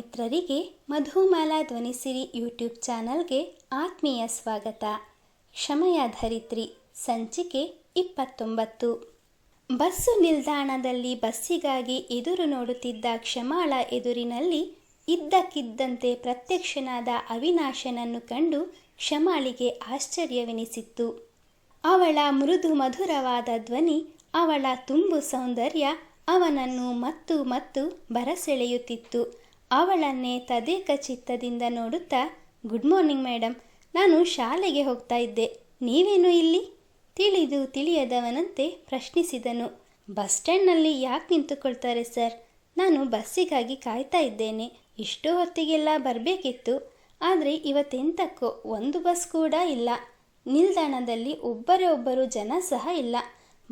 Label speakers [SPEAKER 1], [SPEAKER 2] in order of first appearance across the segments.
[SPEAKER 1] ಮಿತ್ರರಿಗೆ ಮಧುಮಾಲಾ ಧ್ವನಿಸಿರಿ ಯೂಟ್ಯೂಬ್ ಚಾನಲ್ಗೆ ಆತ್ಮೀಯ ಸ್ವಾಗತ. ಕ್ಷಮೆಯ ಧರಿತ್ರಿ, ಸಂಚಿಕೆ ಇಪ್ಪತ್ತೊಂಬತ್ತು. ಬಸ್ಸು ನಿಲ್ದಾಣದಲ್ಲಿ ಬಸ್ಸಿಗಾಗಿ ಎದುರು ನೋಡುತ್ತಿದ್ದ ಕ್ಷಮಾಳ ಎದುರಿನಲ್ಲಿ ಇದ್ದಕ್ಕಿದ್ದಂತೆ ಪ್ರತ್ಯಕ್ಷನಾದ ಅವಿನಾಶನನ್ನು ಕಂಡು ಕ್ಷಮಾಳಿಗೆ ಆಶ್ಚರ್ಯವೆನಿಸಿತ್ತು. ಅವಳ ಮೃದು ಮಧುರವಾದ ಧ್ವನಿ, ಅವಳ ತುಂಬು ಸೌಂದರ್ಯ ಅವನನ್ನು ಮತ್ತು ಮತ್ತು ಬರಸೆಳೆಯುತ್ತಿತ್ತು. ಅವಳನ್ನೇ ತದೇಕ ಚಿತ್ತದಿಂದ ನೋಡುತ್ತಾ ಗುಡ್ ಮಾರ್ನಿಂಗ್ ಮೇಡಮ್ ನಾನು ಶಾಲೆಗೆ ಹೋಗ್ತಾ ಇದ್ದೆ. ನೀವೇನು ಇಲ್ಲಿ? ತಿಳಿದು ತಿಳಿಯದವನಂತೆ ಪ್ರಶ್ನಿಸಿದನು. ಬಸ್ ಸ್ಟ್ಯಾಂಡ್ನಲ್ಲಿ ಯಾಕೆ ನಿಂತುಕೊಳ್ತಾರೆ ಸರ್ ನಾನು ಬಸ್ಸಿಗಾಗಿ ಕಾಯ್ತಾ ಇದ್ದೇನೆ. ಇಷ್ಟು ಹೊತ್ತಿಗೆಲ್ಲ ಬರಬೇಕಿತ್ತು. ಆದರೆ ಇವತ್ತೆಂತಕ್ಕೋ ಒಂದು ಬಸ್ ಕೂಡ ಇಲ್ಲ. ನಿಲ್ದಾಣದಲ್ಲಿ ಒಬ್ಬರೇ ಒಬ್ಬರು ಜನ ಸಹ ಇಲ್ಲ.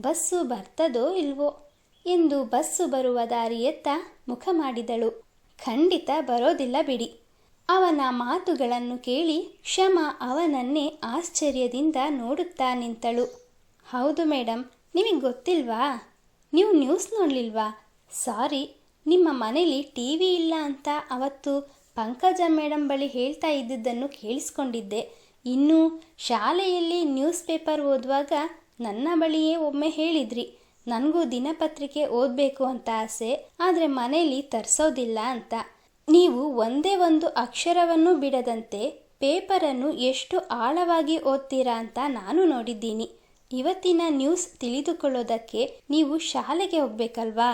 [SPEAKER 1] ಬಸ್ಸು ಬರ್ತದೋ ಇಲ್ವೋ? ಎಂದು ಬಸ್ಸು ಬರುವ ದಾರಿಯತ್ತ ಮುಖ ಮಾಡಿದಳು. ಖಂಡಿತ ಬರೋದಿಲ್ಲ ಬಿಡಿ. ಅವನ ಮಾತುಗಳನ್ನು ಕೇಳಿ ಕ್ಷಮ ಅವನನ್ನೇ ಆಶ್ಚರ್ಯದಿಂದ ನೋಡುತ್ತಾ ನಿಂತಳು. ಹೌದು ಮೇಡಮ್ ನಿಮಗೆ ಗೊತ್ತಿಲ್ವಾ? ನೀವು ನ್ಯೂಸ್ ನೋಡಲಿಲ್ವಾ? ಸಾರಿ, ನಿಮ್ಮ ಮನೇಲಿ ಟಿ ವಿ ಇಲ್ಲ ಅಂತ ಅವತ್ತು ಪಂಕಜ ಮೇಡಮ್ ಬಳಿ ಹೇಳ್ತಾ ಇದ್ದಿದ್ದನ್ನು ಕೇಳಿಸ್ಕೊಂಡಿದ್ದೆ. ಇನ್ನು ಶಾಲೆಯಲ್ಲಿ ನ್ಯೂಸ್ ಪೇಪರ್ ಓದುವಾಗ ನನ್ನ ಬಳಿಯೇ ಒಮ್ಮೆ ಹೇಳಿದ್ರಿ. ನನಗೂ ದಿನಪತ್ರಿಕೆ ಓದಬೇಕು ಅಂತ ಆಸೆ, ಆದರೆ ಮನೆಯಲ್ಲಿ ತರಿಸೋದಿಲ್ಲ ಅಂತ. ನೀವು ಒಂದೇ ಒಂದು ಅಕ್ಷರವನ್ನು ಬಿಡದಂತೆ ಪೇಪರನ್ನು ಎಷ್ಟು ಆಳವಾಗಿ ಓದ್ತೀರಾ ಅಂತ ನಾನು ನೋಡಿದ್ದೀನಿ. ಇವತ್ತಿನ ನ್ಯೂಸ್ ತಿಳಿದುಕೊಳ್ಳೋದಕ್ಕೆ ನೀವು ಶಾಲೆಗೆ ಹೋಗ್ಬೇಕಲ್ವಾ?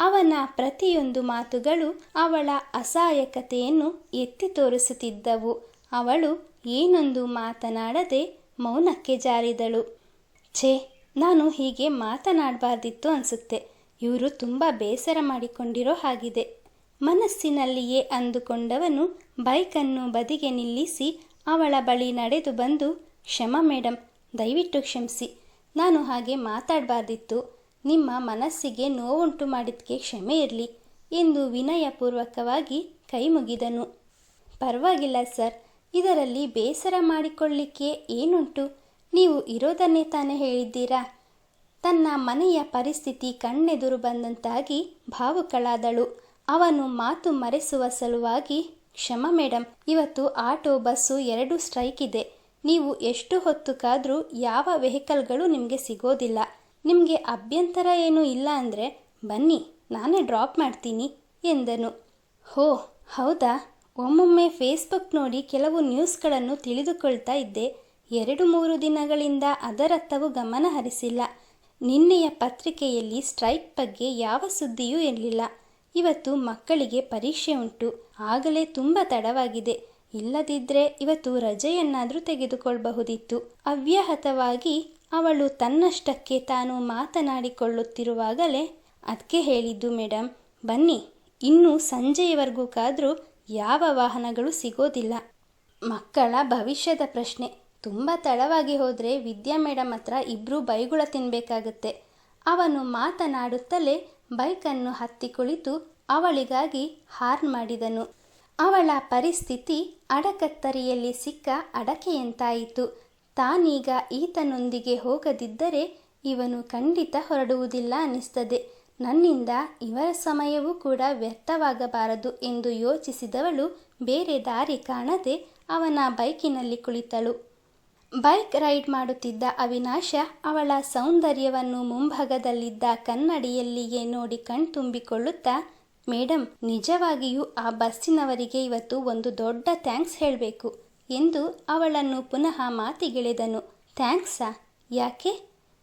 [SPEAKER 1] ಅವನ ಪ್ರತಿಯೊಂದು ಮಾತುಗಳು ಅವಳ ಅಸಹಾಯಕತೆಯನ್ನು ಎತ್ತಿ ತೋರಿಸುತ್ತಿದ್ದವು. ಅವಳು ಏನೊಂದು ಮಾತನಾಡದೆ ಮೌನಕ್ಕೆ ಜಾರಿದಳು. ಛೇ ನಾನು ಹೀಗೆ ಮಾತನಾಡಬಾರ್ದಿತ್ತು ಅನಿಸುತ್ತೆ. ಇವರು ತುಂಬ ಬೇಸರ ಮಾಡಿಕೊಂಡಿರೋ ಹಾಗಿದೆ. ಮನಸ್ಸಿನಲ್ಲಿಯೇ ಅಂದುಕೊಂಡವನು ಬೈಕನ್ನು ಬದಿಗೆ ನಿಲ್ಲಿಸಿ ಅವಳ ಬಳಿ ನಡೆದು ಬಂದು, ಕ್ಷಮ ಮೇಡಮ್ ದಯವಿಟ್ಟು ಕ್ಷಮಿಸಿ. ನಾನು ಹಾಗೆ ಮಾತಾಡಬಾರ್ದಿತ್ತು. ನಿಮ್ಮ ಮನಸ್ಸಿಗೆ ನೋವುಂಟು ಮಾಡಿದ್ದಕ್ಕೆ ಕ್ಷಮೆ ಇರಲಿ ಎಂದು ವಿನಯಪೂರ್ವಕವಾಗಿ ಕೈ ಮುಗಿದನು. ಪರವಾಗಿಲ್ಲ ಸರ್. ಇದರಲ್ಲಿ ಬೇಸರ ಮಾಡಿಕೊಳ್ಳಿಕ್ಕೆ ಏನುಂಟು? ನೀವು ಇರೋದನ್ನೇ ತಾನೇ ಹೇಳಿದ್ದೀರಾ? ತನ್ನ ಮನೆಯ ಪರಿಸ್ಥಿತಿ ಕಣ್ಣೆದುರು ಬಂದಂತಾಗಿ ಭಾವುಕಳಾದಳು. ಅವನು ಮಾತು ಮರೆಸುವ ಸಲುವಾಗಿ, ಕ್ಷಮ ಮೇಡಮ್ ಇವತ್ತು ಆಟೋ ಬಸ್ಸು ಎರಡು ಸ್ಟ್ರೈಕ್ ಇದೆ. ನೀವು ಎಷ್ಟು ಹೊತ್ತು ಕಾದರೂ ಯಾವ ವೆಹಿಕಲ್ಗಳು ನಿಮಗೆ ಸಿಗೋದಿಲ್ಲ. ನಿಮಗೆ ಅಭ್ಯಂತರ ಏನೂ ಇಲ್ಲ ಅಂದರೆ ಬನ್ನಿ, ನಾನೇ ಡ್ರಾಪ್ ಮಾಡ್ತೀನಿ, ಎಂದನು. ಹೋ, ಹೌದಾ? ಒಮ್ಮೊಮ್ಮೆ ಫೇಸ್ಬುಕ್ ನೋಡಿ ಕೆಲವು ನ್ಯೂಸ್ಗಳನ್ನು ತಿಳಿದುಕೊಳ್ತಾ ಇದ್ದೆ. ಎರಡು ಮೂರು ದಿನಗಳಿಂದ ಅದರತ್ತವೂ ಗಮನ ಹರಿಸಿಲ್ಲ ನಿನ್ನೆಯ ಪತ್ರಿಕೆಯಲ್ಲಿ ಸ್ಟ್ರೈಕ್ ಬಗ್ಗೆ ಯಾವ ಸುದ್ದಿಯೂ ಇರಲಿಲ್ಲ. ಇವತ್ತು ಮಕ್ಕಳಿಗೆ ಪರೀಕ್ಷೆ ಉಂಟು. ಆಗಲೇ ತುಂಬ ತಡವಾಗಿದೆ. ಇಲ್ಲದಿದ್ದರೆ ಇವತ್ತು ರಜೆಯನ್ನಾದರೂ ತೆಗೆದುಕೊಳ್ಳಬಹುದಿತ್ತು ಅವ್ಯಾಹತವಾಗಿ ಅವಳು ತನ್ನಷ್ಟಕ್ಕೆ ತಾನು ಮಾತನಾಡಿಕೊಳ್ಳುತ್ತಿರುವಾಗಲೇ ಅದಕ್ಕೆ ಹೇಳಿದ್ದು ಮೇಡಮ್ ಬನ್ನಿ, ಇನ್ನೂ ಸಂಜೆಯವರೆಗೂ ಕಾದರೂ ಯಾವ ವಾಹನಗಳು ಸಿಗೋದಿಲ್ಲ. ಮಕ್ಕಳ ಭವಿಷ್ಯದ ಪ್ರಶ್ನೆ. ತುಂಬ ತಡವಾಗಿ ಹೋದರೆ ವಿದ್ಯಾ ಮೇಡಮ್ ಹತ್ರ ಇಬ್ಬರೂ ಬೈಗುಳ ತಿನ್ನಬೇಕಾಗತ್ತೆ ಅವನು ಮಾತನಾಡುತ್ತಲೇ ಬೈಕನ್ನು ಹತ್ತಿ ಕುಳಿತು ಅವಳಿಗಾಗಿ ಹಾರ್ನ್ ಮಾಡಿದನು. ಅವಳ ಪರಿಸ್ಥಿತಿ ಅಡಕತ್ತರಿಯಲ್ಲಿ ಸಿಕ್ಕ ಅಡಕೆಯಂತಾಯಿತು. ತಾನೀಗ ಈತನೊಂದಿಗೆ ಹೋಗದಿದ್ದರೆ ಇವನು ಖಂಡಿತ ಹೊರಡುವುದಿಲ್ಲ ಅನ್ನಿಸ್ತದೆ. ನನ್ನಿಂದ ಇವರ ಸಮಯವೂ ಕೂಡ ವ್ಯರ್ಥವಾಗಬಾರದು ಎಂದು ಯೋಚಿಸಿದವಳು ಬೇರೆ ದಾರಿ ಕಾಣದೆ ಅವನ ಬೈಕಿನಲ್ಲಿ ಕುಳಿತಳು. ಬೈಕ್ ರೈಡ್ ಮಾಡುತ್ತಿದ್ದ ಅವಿನಾಶ ಅವಳ ಸೌಂದರ್ಯವನ್ನು ಮುಂಭಾಗದಲ್ಲಿದ್ದ ಕನ್ನಡಿಯಲ್ಲಿಯೇ ನೋಡಿ ಕಣ್ತುಂಬಿಕೊಳ್ಳುತ್ತಾ ಮೇಡಮ್ ನಿಜವಾಗಿಯೂ ಆ ಬಸ್ಸಿನವರಿಗೆ ಇವತ್ತು ಒಂದು ದೊಡ್ಡ ಥ್ಯಾಂಕ್ಸ್ ಹೇಳಬೇಕು ಎಂದು ಅವಳನ್ನು ಪುನಃ ಮಾತಿಗಿಳಿದನು. ಥ್ಯಾಂಕ್ಸಾ? ಯಾಕೆ?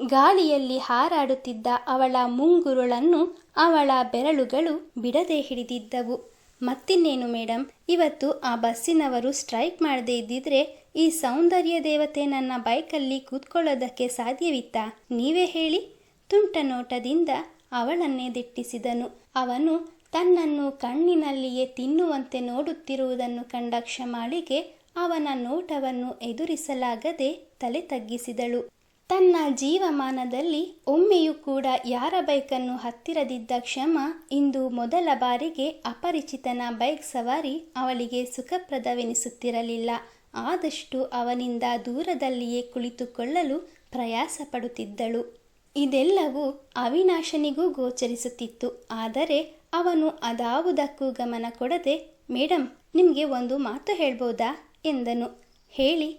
[SPEAKER 1] ಗಾಳಿಯಲ್ಲಿ ಹಾರಾಡುತ್ತಿದ್ದ ಅವಳ ಮುಂಗುರುಳನ್ನು ಅವಳ ಬೆರಳುಗಳು ಬಿಡದೆ ಹಿಡಿದಿದ್ದವು. ಮತ್ತಿನ್ನೇನು ಮೇಡಮ್ ಇವತ್ತು ಆ ಬಸ್ಸಿನವರು ಸ್ಟ್ರೈಕ್ ಮಾಡದೇ ಇದ್ದಿದ್ರೆ ಈ ಸೌಂದರ್ಯ ದೇವತೆ ನನ್ನ ಬೈಕಲ್ಲಿ ಕೂತ್ಕೊಳ್ಳೋದಕ್ಕೆ ಸಾಧ್ಯವಿತ್ತಾ? ನೀವೇ ಹೇಳಿ. ತುಂಟ ನೋಟದಿಂದ ಅವಳನ್ನೇ ದಿಟ್ಟಿಸಿದನು. ಅವನು ತನ್ನನ್ನು ಕಣ್ಣಿನಲ್ಲಿಯೇ ತಿನ್ನುವಂತೆ ನೋಡುತ್ತಿರುವುದನ್ನು ಕಂಡ ಕ್ಷಮಾಳಿಗೆ ಅವನ ನೋಟವನ್ನು ಎದುರಿಸಲಾಗದೆ ತಲೆ ತಗ್ಗಿಸಿದಳು. ತನ್ನ ಜೀವಮಾನದಲ್ಲಿ ಒಮ್ಮೆಯೂ ಕೂಡ ಯಾರ ಬೈಕನ್ನು ಹತ್ತಿರದಿದ್ದ ಕ್ಷಮ ಇಂದು ಮೊದಲ ಬಾರಿಗೆ ಅಪರಿಚಿತನ ಬೈಕ್ ಸವಾರಿ ಅವಳಿಗೆ ಸುಖಪ್ರದವೆನಿಸುತ್ತಿರಲಿಲ್ಲ. ಆದಷ್ಟು ಅವನಿಂದ ದೂರದಲ್ಲಿಯೇ ಕುಳಿತುಕೊಳ್ಳಲು ಪ್ರಯಾಸ ಪಡುತ್ತಿದ್ದಳು ಇದೆಲ್ಲವೂ ಅವಿನಾಶನಿಗೂ ಗೋಚರಿಸುತ್ತಿತ್ತು. ಆದರೆ ಅವನು ಅದಾವುದಕ್ಕೂ ಗಮನ ಕೊಡದೆ ಮೇಡಮ್ ನಿಮಗೆ ಒಂದು ಮಾತು ಹೇಳ್ಬೋದಾ? ಎಂದನು. ಹೇಳಿ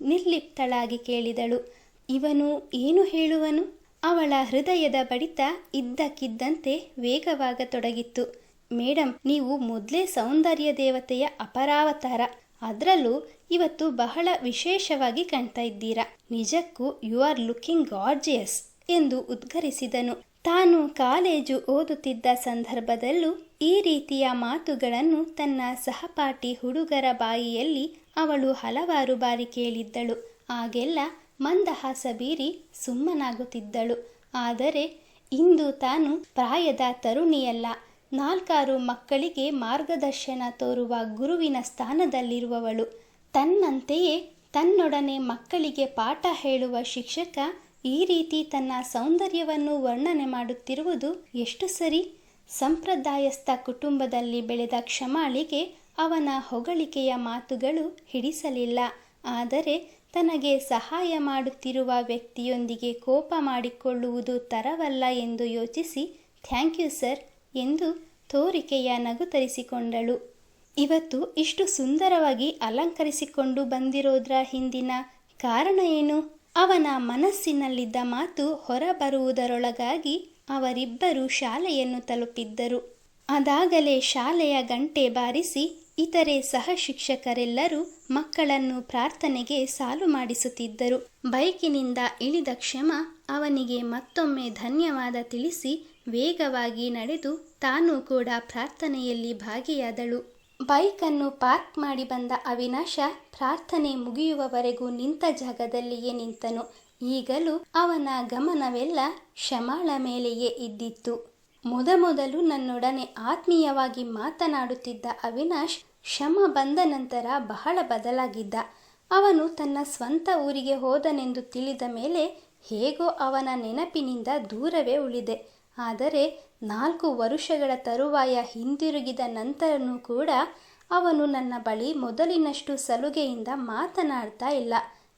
[SPEAKER 1] ನಿರ್ಲಿಪ್ತಳಾಗಿ ಕೇಳಿದಳು. ಇವನು ಏನು ಹೇಳುವನು? ಅವಳ ಹೃದಯದ ಬಡಿತ ಇದ್ದಕ್ಕಿದ್ದಂತೆ ವೇಗವಾಗತೊಡಗಿತ್ತು. ಮೇಡಮ್ ನೀವು ಮೊದಲೇ ಸೌಂದರ್ಯ ದೇವತೆಯ ಅಪರಾವತಾರ. ಅದರಲ್ಲೂ ಇವತ್ತು ಬಹಳ ವಿಶೇಷವಾಗಿ ಕಾಣ್ತಾ ಇದ್ದೀರಾ. ನಿಜಕ್ಕೂ ಯು ಆರ್ ಲುಕಿಂಗ್ ಗಾರ್ಜಿಯಸ್ ಎಂದು ಉದ್ಗರಿಸಿದನು. ತಾನು ಕಾಲೇಜು ಓದುತ್ತಿದ್ದ ಸಂದರ್ಭದಲ್ಲೂ ಈ ರೀತಿಯ ಮಾತುಗಳನ್ನು ತನ್ನ ಸಹಪಾಠಿ ಹುಡುಗರ ಬಾಯಿಯಲ್ಲಿ ಅವಳು ಹಲವಾರು ಬಾರಿ ಕೇಳಿದ್ದಳು. ಆಗೆಲ್ಲ ಮಂದಹಾಸ ಬೀರಿ ಸುಮ್ಮನಾಗುತ್ತಿದ್ದಳು. ಆದರೆ ಇಂದು ತಾನು ಪ್ರಾಯದ ತರುಣಿಯಲ್ಲ. ನಾಲ್ಕಾರು ಮಕ್ಕಳಿಗೆ ಮಾರ್ಗದರ್ಶನ ತೋರುವ ಗುರುವಿನ ಸ್ಥಾನದಲ್ಲಿರುವವಳು. ತನ್ನಂತೆಯೇ ತನ್ನೊಡನೆ ಮಕ್ಕಳಿಗೆ ಪಾಠ ಹೇಳುವ ಶಿಕ್ಷಕ ಈ ರೀತಿ ತನ್ನ ಸೌಂದರ್ಯವನ್ನು ವರ್ಣನೆ ಮಾಡುತ್ತಿರುವುದು ಎಷ್ಟು ಸರಿ! ಸಂಪ್ರದಾಯಸ್ಥ ಕುಟುಂಬದಲ್ಲಿ ಬೆಳೆದ ಕ್ಷಮಾಳಿಗೆ ಅವನ ಹೊಗಳಿಕೆಯ ಮಾತುಗಳು ಹಿಡಿಸಲಿಲ್ಲ. ಆದರೆ ತನಗೆ ಸಹಾಯ ಮಾಡುತ್ತಿರುವ ವ್ಯಕ್ತಿಯೊಂದಿಗೆ ಕೋಪ ಮಾಡಿಕೊಳ್ಳುವುದು ತರವಲ್ಲ ಎಂದು ಯೋಚಿಸಿ, ಥ್ಯಾಂಕ್ ಯು ಸರ್ ಎಂದು ತೋರಿಕೆಯ ನಗು ತರಿಸಿಕೊಂಡಳು. ಇವತ್ತು ಇಷ್ಟು ಸುಂದರವಾಗಿ ಅಲಂಕರಿಸಿಕೊಂಡು ಬಂದಿರೋದ್ರ ಹಿಂದಿನ ಕಾರಣ ಏನು? ಅವನ ಮನಸ್ಸಿನಲ್ಲಿದ್ದ ಮಾತು ಹೊರಬರುವುದರೊಳಗಾಗಿ ಅವರಿಬ್ಬರು ಶಾಲೆಯನ್ನು ತಲುಪಿದ್ದರು. ಅದಾಗಲೇ ಶಾಲೆಯ ಗಂಟೆ ಬಾರಿಸಿ ಇತರೆ ಸಹ ಶಿಕ್ಷಕರೆಲ್ಲರೂ ಮಕ್ಕಳನ್ನು ಪ್ರಾರ್ಥನೆಗೆ ಸಾಲು ಮಾಡಿಸುತ್ತಿದ್ದರು. ಬೈಕಿನಿಂದ ಇಳಿದ ಕ್ಷಮ ಅವನಿಗೆ ಮತ್ತೊಮ್ಮೆ ಧನ್ಯವಾದ ತಿಳಿಸಿ ವೇಗವಾಗಿ ನಡೆದು ತಾನೂ ಕೂಡ ಪ್ರಾರ್ಥನೆಯಲ್ಲಿ ಭಾಗಿಯಾದಳು. ಬೈಕನ್ನು ಪಾರ್ಕ್ ಮಾಡಿ ಬಂದ ಅವಿನಾಶ ಪ್ರಾರ್ಥನೆ ಮುಗಿಯುವವರೆಗೂ ನಿಂತ ಜಾಗದಲ್ಲಿಯೇ ನಿಂತನು. ಈಗಲೂ ಅವನ ಗಮನವೆಲ್ಲ ಶಮಾಳ ಮೇಲೆಯೇ ಇದ್ದಿತ್ತು. ಮೊದಮೊದಲು ನನ್ನೊಡನೆ ಆತ್ಮೀಯವಾಗಿ ಮಾತನಾಡುತ್ತಿದ್ದ ಅವಿನಾಶ್ ಶಮ ಬಂದ ನಂತರ ಬಹಳ ಬದಲಾಗಿದ್ದ. ಅವನು ತನ್ನ ಸ್ವಂತ ಊರಿಗೆ ಹೋದನೆಂದು ತಿಳಿದ ಮೇಲೆ ಹೇಗೋ ಅವನ ನೆನಪಿನಿಂದ ದೂರವೇ ಉಳಿದೆ. ಆದರೆ ನಾಲ್ಕು ವರುಷಗಳ ತರುವಾಯ ಹಿಂದಿರುಗಿದ ನಂತರನೂ ಕೂಡ ಅವನು ನನ್ನ ಬಳಿ ಮೊದಲಿನಷ್ಟು ಸಲುಗೆಯಿಂದ ಮಾತನಾಡ್ತಾ ಇಲ್ಲ.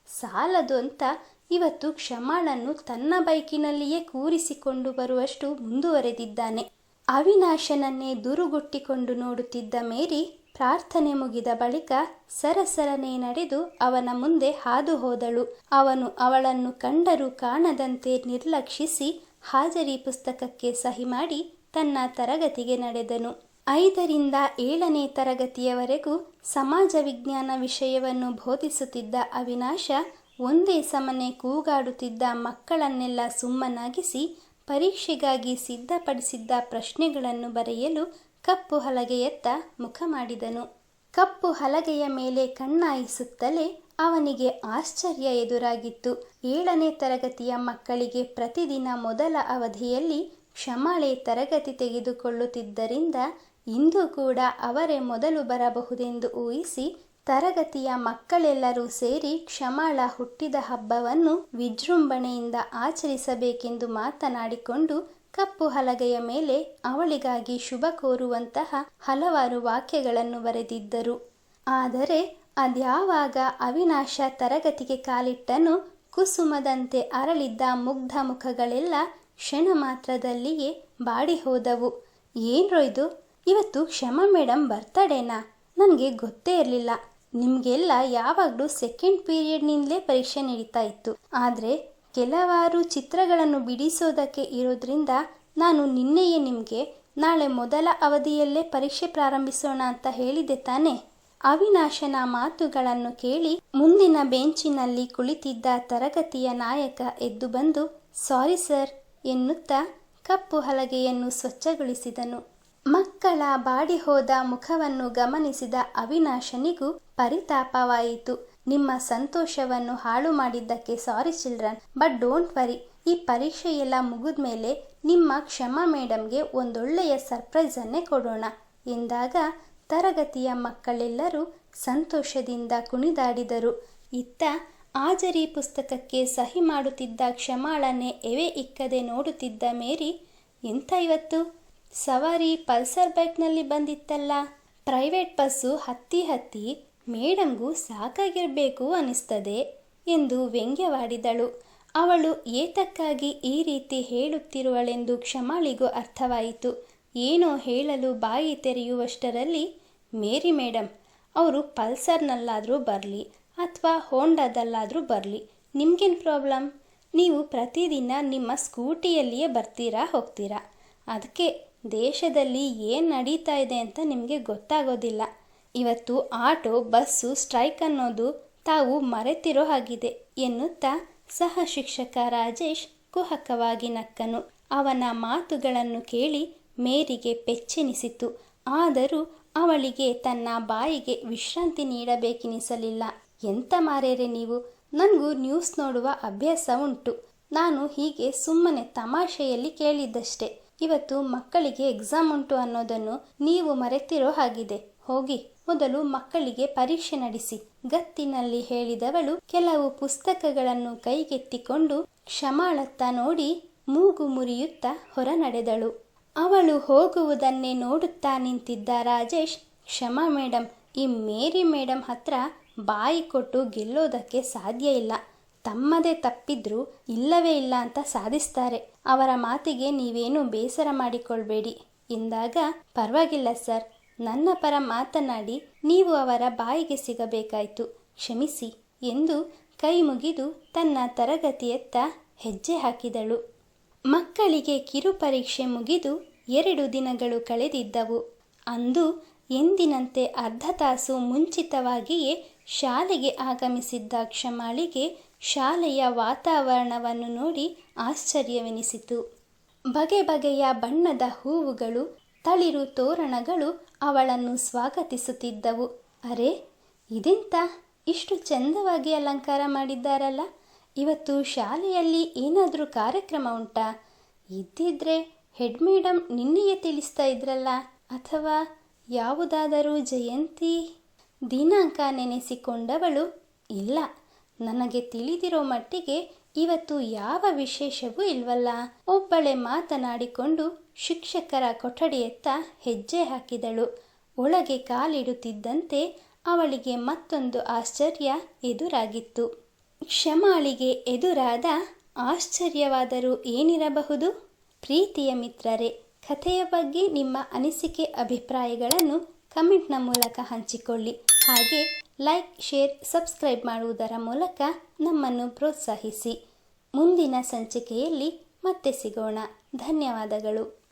[SPEAKER 1] ಸಾಲದು ಅಂತ ಇವತ್ತು ಕ್ಷಮಾಳನ್ನು ತನ್ನ ಬೈಕಿನಲ್ಲಿಯೇ ಕೂರಿಸಿಕೊಂಡು ಬರುವಷ್ಟು ಮುಂದುವರೆದಿದ್ದಾನೆ. ಅವಿನಾಶನನ್ನೇ ದುರುಗುಟ್ಟಿಕೊಂಡು ನೋಡುತ್ತಿದ್ದ ಮೇರಿ ಪ್ರಾರ್ಥನೆ ಮುಗಿದ ಬಳಿಕ ಸರಸರನೆ ನಡೆದು ಅವನ ಮುಂದೆ ಹಾದು ಹೋದಳು. ಅವನು ಅವಳನ್ನು ಕಂಡರೂ ಕಾಣದಂತೆ ನಿರ್ಲಕ್ಷಿಸಿ ಹಾಜರಿ ಪುಸ್ತಕಕ್ಕೆ ಸಹಿ ಮಾಡಿ ತನ್ನ ತರಗತಿಗೆ ನಡೆದನು. ಐದರಿಂದ ಏಳನೇ ತರಗತಿಯವರೆಗೂ ಸಮಾಜ ವಿಜ್ಞಾನ ವಿಷಯವನ್ನು ಬೋಧಿಸುತ್ತಿದ್ದ ಅವಿನಾಶ ಒಂದೇ ಸಮನೆ ಕೂಗಾಡುತ್ತಿದ್ದ ಮಕ್ಕಳನ್ನೆಲ್ಲ ಸುಮ್ಮನಾಗಿಸಿ, ಪರೀಕ್ಷೆಗಾಗಿ ಸಿದ್ಧಪಡಿಸಿದ್ದ ಪ್ರಶ್ನೆಗಳನ್ನು ಬರೆಯಲು ಕಪ್ಪು ಹಲಗೆಯತ್ತ ಮುಖ ಮಾಡಿದನು. ಕಪ್ಪು ಹಲಗೆಯ ಮೇಲೆ ಕಣ್ಣಾಯಿಸುತ್ತಲೇ ಅವನಿಗೆ ಆಶ್ಚರ್ಯ ಎದುರಾಗಿತ್ತು. ಏಳನೇ ತರಗತಿಯ ಮಕ್ಕಳಿಗೆ ಪ್ರತಿದಿನ ಮೊದಲ ಅವಧಿಯಲ್ಲಿ ಕ್ಷಮಾಳೆ ತರಗತಿ ತೆಗೆದುಕೊಳ್ಳುತ್ತಿದ್ದರಿಂದ ಇಂದು ಕೂಡ ಅವರೇ ಮೊದಲು ಬರಬಹುದೆಂದು ಊಹಿಸಿ ತರಗತಿಯ ಮಕ್ಕಳೆಲ್ಲರೂ ಸೇರಿ ಕ್ಷಮಾಳ ಹುಟ್ಟಿದ ಹಬ್ಬವನ್ನು ವಿಜೃಂಭಣೆಯಿಂದ ಆಚರಿಸಬೇಕೆಂದು ಮಾತನಾಡಿಕೊಂಡು ಕಪ್ಪು ಹಲಗೆಯ ಮೇಲೆ ಅವಳಿಗಾಗಿ ಶುಭ ಕೋರುವಂತಹ ಹಲವಾರು ವಾಕ್ಯಗಳನ್ನು ಬರೆದಿದ್ದರು. ಆದರೆ ಅದ್ಯಾವಾಗ ಅವಿನಾಶ ತರಗತಿಗೆ ಕಾಲಿಟ್ಟನು ಕುಸುಮದಂತೆ ಅರಳಿದ್ದ ಮುಗ್ಧ ಮುಖಗಳೆಲ್ಲ ಕ್ಷಣ ಮಾತ್ರದಲ್ಲಿಯೇ ಬಾಡಿ ಹೋದವು. ಏನ್ರೋ ಇದು? ಇವತ್ತು ಕ್ಷಮ ಮೇಡಮ್ ಬರ್ತಡೇನಾ? ನನಗೆ ಗೊತ್ತೇ ಇರಲಿಲ್ಲ. ನಿಮಗೆಲ್ಲ ಯಾವಾಗಲೂ ಸೆಕೆಂಡ್ ಪೀರಿಯಡ್ನಿಂದಲೇ ಪರೀಕ್ಷೆ ನಡೀತಾ ಇತ್ತು. ಆದರೆ ಕೆಲವಾರು ಚಿತ್ರಗಳನ್ನು ಬಿಡಿಸೋದಕ್ಕೆ ಇರೋದ್ರಿಂದ ನಾನು ನಿನ್ನೆಯೇ ನಿಮಗೆ ನಾಳೆ ಮೊದಲ ಅವಧಿಯಲ್ಲೇ ಪರೀಕ್ಷೆ ಪ್ರಾರಂಭಿಸೋಣ ಅಂತ ಹೇಳಿದೆ ತಾನೆ? ಅವಿನಾಶನ ಮಾತುಗಳನ್ನು ಕೇಳಿ ಮುಂದಿನ ಬೆಂಚಿನಲ್ಲಿ ಕುಳಿತಿದ್ದ ತರಗತಿಯ ನಾಯಕ ಎದ್ದು ಬಂದು, ಸಾರಿ ಸರ್ ಎನ್ನುತ್ತಾ ಕಪ್ಪು ಹಲಗೆಯನ್ನು ಸ್ವಚ್ಛಗೊಳಿಸಿದನು. ಮಕ್ಕಳ ಬಾಡಿ ಹೋದ ಮುಖವನ್ನು ಗಮನಿಸಿದ ಅವಿನಾಶನಿಗೂ ಪರಿತಾಪವಾಯಿತು. ನಿಮ್ಮ ಸಂತೋಷವನ್ನು ಹಾಳು ಮಾಡಿದ್ದಕ್ಕೆ sorry children, but don't worry. ಈ ಪರೀಕ್ಷೆಯೆಲ್ಲ ಮುಗಿದ್ಮೇಲೆ ನಿಮ್ಮ ಕ್ಷಮಾ ಮೇಡಮ್ಗೆ ಒಂದೊಳ್ಳೆಯ ಸರ್ಪ್ರೈಸನ್ನೇ ಕೊಡೋಣ ಎಂದಾಗ ತರಗತಿಯ ಮಕ್ಕಳೆಲ್ಲರೂ ಸಂತೋಷದಿಂದ ಕುಣಿದಾಡಿದರು. ಇತ್ತ ಆಜರಿ ಪುಸ್ತಕಕ್ಕೆ ಸಹಿ ಮಾಡುತ್ತಿದ್ದ ಕ್ಷಮಾಳನ್ನೇ ಎವೆ ಇಕ್ಕದೆ ನೋಡುತ್ತಿದ್ದ ಮೇರಿ ಎಂಥ ಇವತ್ತು? ಸವಾರಿ ಪಲ್ಸರ್ ಬೈಕ್ನಲ್ಲಿ ಬಂದಿತ್ತಲ್ಲ? ಪ್ರೈವೇಟ್ ಬಸ್ಸು ಹತ್ತಿ ಹತ್ತಿ ಮೇಡಮ್ಗೂ ಸಾಕಾಗಿರಬೇಕು ಅನಿಸ್ತದೆ ಎಂದು ವ್ಯಂಗ್ಯವಾಡಿದಳು. ಅವಳು ಏತಕ್ಕಾಗಿ ಈ ರೀತಿ ಹೇಳುತ್ತಿರುವಳೆಂದು ಕ್ಷಮಾಳಿಗೂ ಅರ್ಥವಾಯಿತು. ಏನೋ ಹೇಳಲು ಬಾಯಿ ತೆರೆಯುವಷ್ಟರಲ್ಲಿ, ಮೇರಿ ಮೇಡಮ್ ಅವರು ಪಲ್ಸರ್ನಲ್ಲಾದರೂ ಬರಲಿ ಅಥವಾ ಹೋಂಡಾದಲ್ಲಾದರೂ ಬರಲಿ, ನಿಮ್ಗೇನು ಪ್ರಾಬ್ಲಮ್? ನೀವು ಪ್ರತಿದಿನ ನಿಮ್ಮ ಸ್ಕೂಟಿಯಲ್ಲಿಯೇ ಬರ್ತೀರಾ, ಹೋಗ್ತೀರಾ? ಅದಕ್ಕೆ ದೇಶದಲ್ಲಿ ಏನು ನಡೀತಾ ಇದೆ ಅಂತ ನಿಮಗೆ ಗೊತ್ತಾಗೋದಿಲ್ಲ. ಇವತ್ತು ಆಟೋ, ಬಸ್ಸು, ಸ್ಟ್ರೈಕ್ ಅನ್ನೋದು ತಾವು ಮರೆತಿರೋ ಹಾಗಿದೆ ಎನ್ನುತ್ತಾ ಸಹ ಶಿಕ್ಷಕ ರಾಜೇಶ್ ಕುಹಕವಾಗಿ ನಕ್ಕನು. ಅವನ ಮಾತುಗಳನ್ನು ಕೇಳಿ ಮೇರಿಗೆ ಪೆಚ್ಚೆನಿಸಿತು ಆದರೂ ಅವಳಿಗೆ ತನ್ನ ಬಾಯಿಗೆ ವಿಶ್ರಾಂತಿ ನೀಡಬೇಕೆನಿಸಲಿಲ್ಲ. ಎಂತ ಮಾರೇರೆ ನೀವು? ನನಗೂ ನ್ಯೂಸ್ ನೋಡುವ ಅಭ್ಯಾಸ ಉಂಟು. ನಾನು ಹೀಗೆ ಸುಮ್ಮನೆ ತಮಾಷೆಯಲ್ಲಿ ಕೇಳಿದ್ದಷ್ಟೇ. ಇವತ್ತು ಮಕ್ಕಳಿಗೆ ಎಕ್ಸಾಮ್ ಉಂಟು ಅನ್ನೋದನ್ನು ನೀವು ಮರೆತಿರೋ ಹಾಗಿದೆ. ಹೋಗಿ, ಮೊದಲು ಮಕ್ಕಳಿಗೆ ಪರೀಕ್ಷೆ ನಡೆಸಿ. ಗತ್ತಿನಲ್ಲಿ ಹೇಳಿದವಳು ಕೆಲವು ಪುಸ್ತಕಗಳನ್ನು ಕೈಗೆತ್ತಿಕೊಂಡು ಕ್ಷಮಾಳತ್ತ ನೋಡಿ ಮೂಗು ಮುರಿಯುತ್ತಾ ಹೊರ ನಡೆದಳು ಅವಳು ಹೋಗುವುದನ್ನೇ ನೋಡುತ್ತಾ ನಿಂತಿದ್ದ ರಾಜೇಶ್, ಕ್ಷಮಾ ಮೇಡಮ್ ಈ ಮೇರಿ ಮೇಡಮ್ ಹತ್ರ ಬಾಯಿ ಕೊಟ್ಟು ಗೆಲ್ಲೋದಕ್ಕೆ ಸಾಧ್ಯ ಇಲ್ಲ. ತಮ್ಮದೇ ತಪ್ಪಿದ್ರೂ ಇಲ್ಲವೇ ಇಲ್ಲ ಅಂತ ಸಾಧಿಸ್ತಾರೆ. ಅವರ ಮಾತಿಗೆ ನೀವೇನು ಬೇಸರ ಮಾಡಿಕೊಳ್ಬೇಡಿ. ಎಂದಾಗ, ಪರವಾಗಿಲ್ಲ ಸರ್. ನನ್ನ ಪರ ಮಾತನಾಡಿ ನೀವು ಅವರ ಬಾಯಿಗೆ ಸಿಗಬೇಕಾಯಿತು. ಕ್ಷಮಿಸಿ ಎಂದು ಕೈ ಮುಗಿದು ತನ್ನ ತರಗತಿಯತ್ತ ಹೆಜ್ಜೆ ಹಾಕಿದಳು. ಮಕ್ಕಳಿಗೆ ಕಿರು ಪರೀಕ್ಷೆ ಮುಗಿದು ಎರಡು ದಿನಗಳು ಕಳೆದಿದ್ದವು. ಅಂದು ಎಂದಿನಂತೆ ಅರ್ಧ ತಾಸು ಮುಂಚಿತವಾಗಿಯೇ ಶಾಲೆಗೆ ಆಗಮಿಸಿದ್ದ ಕ್ಷಮಾಳಿಗೆ ಶಾಲೆಯ ವಾತಾವರಣವನ್ನು ನೋಡಿ ಆಶ್ಚರ್ಯವೆನಿಸಿತು. ಬಗೆ ಬಗೆಯ ಬಣ್ಣದ ಹೂವುಗಳು, ತಳಿರು ತೋರಣಗಳು ಅವಳನ್ನು ಸ್ವಾಗತಿಸುತ್ತಿದ್ದವು. ಅರೆ, ಇದೆಂತ? ಇಷ್ಟು ಚಂದವಾಗಿ ಅಲಂಕಾರ ಮಾಡಿದ್ದಾರಲ್ಲ. ಇವತ್ತು ಶಾಲೆಯಲ್ಲಿ ಏನಾದರೂ ಕಾರ್ಯಕ್ರಮ ಉಂಟಾ? ಇದ್ದಿದ್ರೆ ಹೆಡ್ ಮೇಡಮ್ ನಿನ್ನೆಯೇ ತಿಳಿಸ್ತಾ ಇದ್ರಲ್ಲ. ಅಥವಾ ಯಾವುದಾದರೂ ಜಯಂತಿ? ದಿನಾಂಕ ನೆನೆಸಿಕೊಂಡವಳು? ಇಲ್ಲ. ನನಗೆ ತಿಳಿದಿರೋ ಮಟ್ಟಿಗೆ ಇವತ್ತು ಯಾವ ವಿಶೇಷವೂ ಇಲ್ವಲ್ಲ. ಒಬ್ಬಳೆ ಮಾತನಾಡಿಕೊಂಡು ಶಿಕ್ಷಕರ ಕೊಠಡಿಯತ್ತ ಹೆಜ್ಜೆ ಹಾಕಿದಳು. ಒಳಗೆ ಕಾಲಿಡುತ್ತಿದ್ದಂತೆ ಅವಳಿಗೆ ಮತ್ತೊಂದು ಆಶ್ಚರ್ಯ ಎದುರಾಗಿತ್ತು. ಕ್ಷಮಾಳಿಗೆ ಎದುರಾದ ಆಶ್ಚರ್ಯವಾದರೂ ಏನಿರಬಹುದು? ಪ್ರೀತಿಯ ಮಿತ್ರರೇ, ಕಥೆಯ ಬಗ್ಗೆ ನಿಮ್ಮ ಅನಿಸಿಕೆ ಅಭಿಪ್ರಾಯಗಳನ್ನು ಕಮೆಂಟ್ನ ಮೂಲಕ ಹಂಚಿಕೊಳ್ಳಿ. ಹಾಗೆ ಲೈಕ್ ಶೇರ್ ಸಬ್ಸ್ಕ್ರೈಬ್ ಮಾಡುವುದರ ಮೂಲಕ ನಮ್ಮನ್ನು ಪ್ರೋತ್ಸಾಹಿಸಿ. ಮುಂದಿನ ಸಂಚಿಕೆಯಲ್ಲಿ ಮತ್ತೆ ಸಿಗೋಣ. ಧನ್ಯವಾದಗಳು.